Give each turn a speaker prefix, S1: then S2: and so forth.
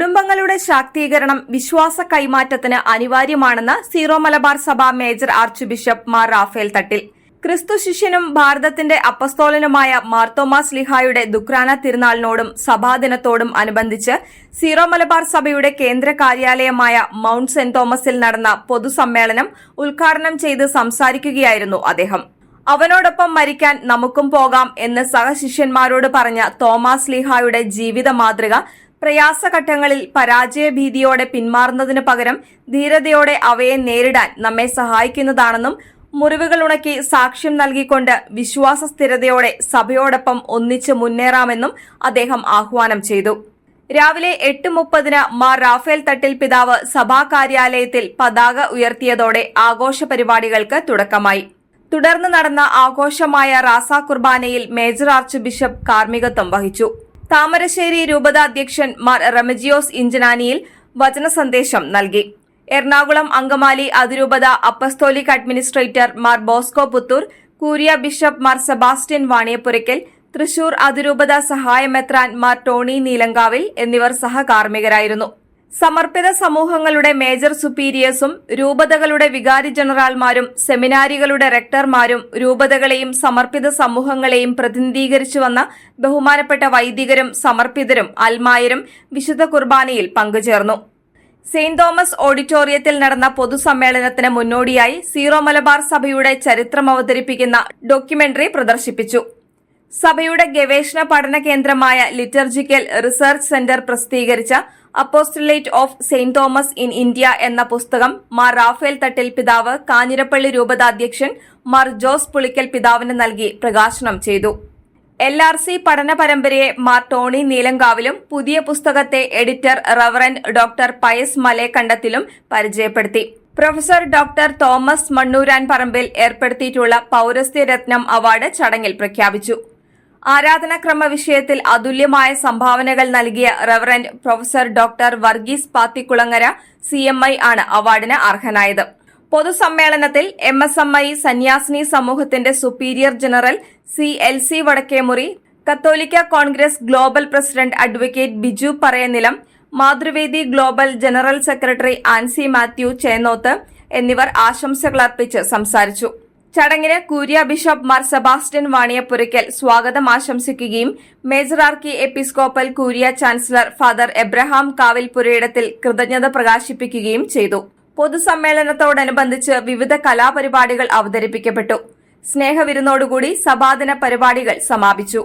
S1: കുടുംബങ്ങളുടെ ശാക്തീകരണം വിശ്വാസ കൈമാറ്റത്തിന് അനിവാര്യമാണെന്ന് സീറോ മലബാർ സഭ major archbishop Mar Raphael Thattil. ക്രിസ്തു ശിഷ്യനും ഭാരതത്തിന്റെ അപ്പസ്തോലനുമായ മാർത്തോമാസ് ലിഹായുടെ ദുക്രാന തിരുനാളിനോടും സഭാദിനത്തോടും അനുബന്ധിച്ച് സീറോ മലബാർ സഭയുടെ കേന്ദ്ര കാര്യാലയമായ മൌണ്ട് സെന്റ് തോമസിൽ നടന്ന പൊതുസമ്മേളനം ഉദ്ഘാടനം ചെയ്ത് സംസാരിക്കുകയായിരുന്നു അദ്ദേഹം. അവനോടൊപ്പം മരിക്കാൻ നമുക്കും പോകാം എന്ന് സഹശിഷ്യന്മാരോട് പറഞ്ഞ തോമാസ് ലീഹായുടെ ജീവിത മാതൃക പ്രയാസഘട്ടങ്ങളിൽ പരാജയഭീതിയോടെ പിന്മാറുന്നതിനു പകരം ധീരതയോടെ അവയെ നേരിടാൻ നമ്മെ സഹായിക്കുന്നതാണെന്നും മുറിവുകൾ ഉണക്കി സാക്ഷ്യം നൽകിക്കൊണ്ട് വിശ്വാസ സ്ഥിരതയോടെ സഭയോടൊപ്പം ഒന്നിച്ച് മുന്നേറാമെന്നും അദ്ദേഹം ആഹ്വാനം ചെയ്തു. രാവിലെ എട്ട് മുപ്പതിന് മാർ റാഫേൽ തട്ടിൽ പിതാവ് സഭാ കാര്യാലയത്തിൽ പതാക ഉയർത്തിയതോടെ ആഘോഷ പരിപാടികൾക്ക് തുടക്കമായി. തുടർന്ന് നടന്ന ആഘോഷമായ റാസ കുർബാനയിൽ മേജർ ആർച്ച് ബിഷപ്പ് കാർമ്മികത്വം വഹിച്ചു. താമരശ്ശേരി രൂപത അധ്യക്ഷൻ മാർ റമജിയോസ് ഇഞ്ചനാനിയിൽ വചന സന്ദേശം നൽകി. എറണാകുളം അങ്കമാലി അതിരൂപത apostolic administrator Mar Bosco Puthur curia bishop Mar Sebastian Vaniyapurackal Thrissur അതിരൂപത സഹായമെത്രാൻ മാർ ടോണി നീലങ്കാവിൽ എന്നിവർ സഹകാർമ്മികരായിരുന്നു. സമർപ്പിത സമൂഹങ്ങളുടെ മേജർ സുപ്പീരിയേഴ്സും രൂപതകളുടെ വികാരി ജനറാൽമാരും സെമിനാരികളുടെ റെക്ടർമാരും രൂപതകളെയും സമർപ്പിത സമൂഹങ്ങളെയും പ്രതിനിധീകരിച്ചു വന്ന ബഹുമാനപ്പെട്ട വൈദികരും സമർപ്പിതരും അൽമായരും വിശുദ്ധ കുർബാനയിൽ പങ്കുചേർന്നു. സെയിന്റ് തോമസ് ഓഡിറ്റോറിയത്തിൽ നടന്ന പൊതുസമ്മേളനത്തിന് മുന്നോടിയായി സീറോ മലബാർ സഭയുടെ ചരിത്രം അവതരിപ്പിക്കുന്ന ഡോക്യുമെന്ററി പ്രദർശിപ്പിച്ചു. സഭയുടെ ഗവേഷണ പഠന കേന്ദ്രമായ ലിറ്റർജിക്കൽ റിസർച്ച് സെന്റർ പ്രസിദ്ധീകരിച്ച apostolate of saint Thomas in India എന്ന പുസ്തകം മാർ റാഫേൽ തട്ടിൽ പിതാവ് കാഞ്ഞിരപ്പള്ളി രൂപതാധ്യക്ഷൻ മാർ ജോസ് പുളിക്കൽ പിതാവിന് നൽകി പ്രകാശനം ചെയ്തു. എൽ ആർ സി പഠന പരമ്പരയെ മാർ ടോണി നീലങ്കാവിലും പുതിയ പുസ്തകത്തെ എഡിറ്റർ റവറന്റ് ഡോക്ടർ പയസ് മലേക്കണ്ടത്തിലും പരിചയപ്പെടുത്തി. Professor doctor Thomas Mannooran Parambil ഏർപ്പെടുത്തിയിട്ടുള്ള പൌരസ്ത്യ രത്നം അവാർഡ് ചടങ്ങിൽ പ്രഖ്യാപിച്ചു. ആരാധനാക്രമ വിഷയത്തിൽ അതുല്യമായ സംഭാവനകൾ നൽകിയ reverend professor doctor Varghese Pathikulangara C M I ആണ് അവാർഡിന് അർഹനായത്. പൊതുസമ്മേളനത്തിൽ എം എസ് എം ഐ സന്യാസിനി സമൂഹത്തിന്റെ superior general C L C Vadakkemury കത്തോലിക്ക congress global president advocate Biju Parayanilam Mathruvedi global general secretary Ancy Mathew Chennoth എന്നിവർ ആശംസകൾ അർപ്പിച്ച് സംസാരിച്ചു. ചടങ്ങിന് curia bishop Mar Sebastian Vaniyapurackal സ്വാഗതം ആശംസിക്കുകയും major episcopal curia chancellor father Abraham Kavilpurayidathil കൃതജ്ഞത പ്രകാശിപ്പിക്കുകയും ചെയ്തു. പൊതുസമ്മേളനത്തോടനുബന്ധിച്ച് വിവിധ കലാപരിപാടികൾ അവതരിപ്പിക്കപ്പെട്ടു. സ്നേഹവിരുന്നോടുകൂടി സഭാദിന പരിപാടികൾ സമാപിച്ചു.